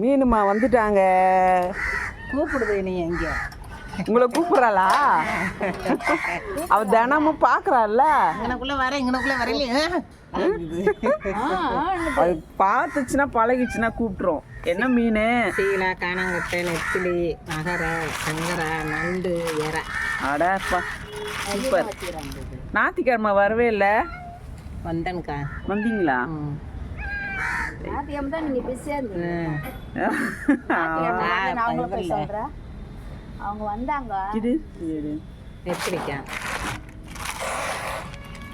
மீனுமா வந்துட்டாங்க. கூப்பிடுது நீ எங்க உங்களை கூப்பிட்றாளா? அவ தினமும் பார்க்கறாள்ல இங்கனக்குள்ள வர இங்கனக்குள்ள வரலையே அது பார்த்துச்சுன்னா பழகிச்சுன்னா கூப்பிட்டுரும். என்ன மீன்? சீலா காணாங்கட்டை நெத்திலி மகர சங்கரா நண்டு எற. அடப்பா சூப்பர். ஞாயிற்றுக்கிழமை வரவே இல்லை. வந்தனுக்கா. வந்தீங்களா? ம். ஞாயிற்றுக்கிழமை தான் நீங்கள் பிஸியாக இருந்தீங்க. சொல்கிறேன் அவங்க வந்தாங்க. இது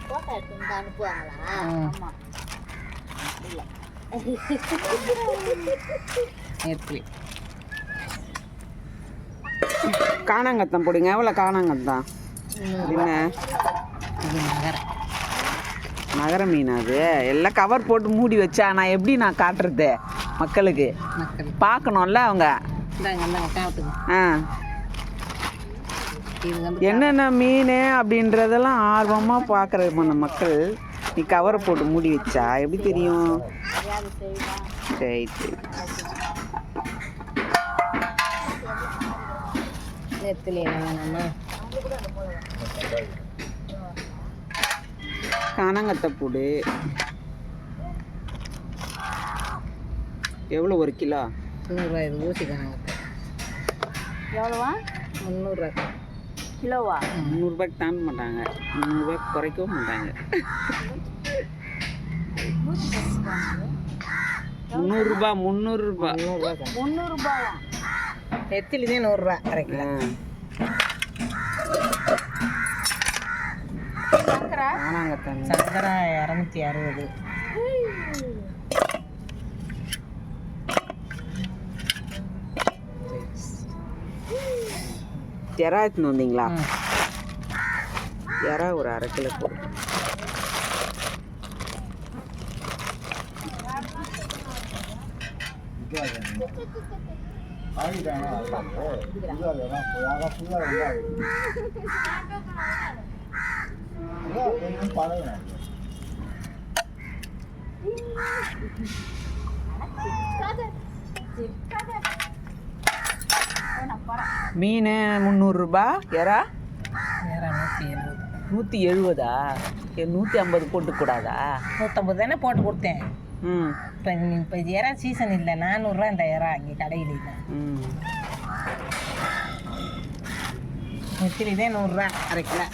ஃபோட்டோ எடுத்து அனுப்புவாங்களா? ம். ஆமாம் நெத்திலி காணாங்கத்தம் போடுங்க. எவ்வளோ காணாங்கத்தான் என்ன? நகர மீன் அது. எல்லாம் கவர் போட்டு மூடி வச்சா நான் எப்படி நான் காட்டுறது? மக்களுக்கு. மக்கள் பார்க்கணும்ல அவங்க. ஆ. என்னென்ன மீன் அப்படின்றதெல்லாம் ஆர்வமாக பார்க்குற மக்கள். நீ கவரை போட்டு மூடி வச்சா எப்படி தெரியும்? சரி சரி. நெத்திலி வேணும்னா காணாங்கத்தை போடு எவ்வளோ ஒரு கிலோ? முந்நூறுரூவா இது ஊசி காணாங்கட்டை எவ்வளோவா? முந்நூறுரூவா கிலோவா? முந்நூறுபாய்க்கு தாண்ட மாட்டாங்க. முந்நூறுபாய்க்கு குறைக்கவும் மாட்டாங்க. முந்நூறுரூபா முந்நூறுரூபா முந்நூறுரூவா தான். முந்நூறுரூபாவா நெத்திலி தான் நூறுரூவா அரைக்கல சங்கரா? இரநூத்தி அறுபது. எறா எடுத்துன்னு வந்தீங்களா. எறா ஒரு அரை கிலோ போடு மீன் முந்நூறுரூபா எறா? நூற்றி எழுபது. நூற்றி ஐம்பது போட்டுக்கூடாதா? நூற்றம்பது தானே போட்டு கொடுத்தேன். ம். இப்போ இப்போ இறா சீசன் இல்லை நானூறுரூவா இந்த இறா இங்கே கடையில் இல்லை. ம். நெத்திலி தான் நூறுரூவா அரை கிலோ.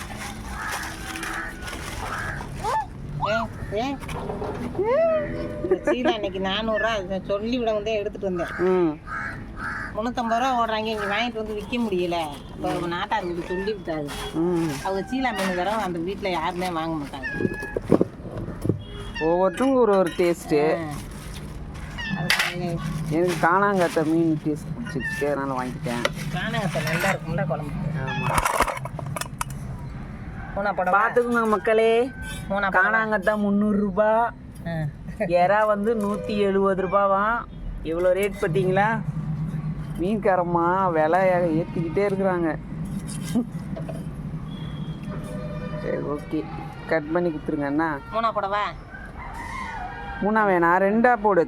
சீலா இன்னைக்கு நானூறுரூவா. சொல்லி விட வந்து எடுத்துகிட்டு வந்தேன். முந்நூற்றம்பது ரூபா ஓடுறாங்க. இங்கே வாங்கிட்டு வந்து விற்க முடியல. இப்போ நாட்டாருக்கு சொல்லி விட்டாங்க ம். அவங்க சீலா மீன் தர அந்த வீட்டில் யாருமே வாங்க மாட்டாங்க. ஒவ்வொருத்தவங்க ஒரு ஒரு டேஸ்ட்டு எனக்கு காணாங்கத்த மீன் டேஸ்ட் பிடிச்சிருச்சு. அதனால் வாங்கிட்டேன். காணகத்தை நல்லா இருக்கும்ல குழம்பு. ஆமாம் மூணா படம் பார்த்துக்குங்க மக்களே மூணா காணாங்கத்தான் முந்நூறுரூபா எறா வந்து நூற்றி எழுபது ரூபாவாம் இவ்வளோ ரேட் பார்த்தீங்களா மீன்காரம்மா விலை ஏற்றிக்கிட்டே இருக்கிறாங்க. சரி ஓகே கட் பண்ணி கொடுத்துருங்க அண்ணா. மூணா படவா? மூணா வேணா ரெண்டா போடு.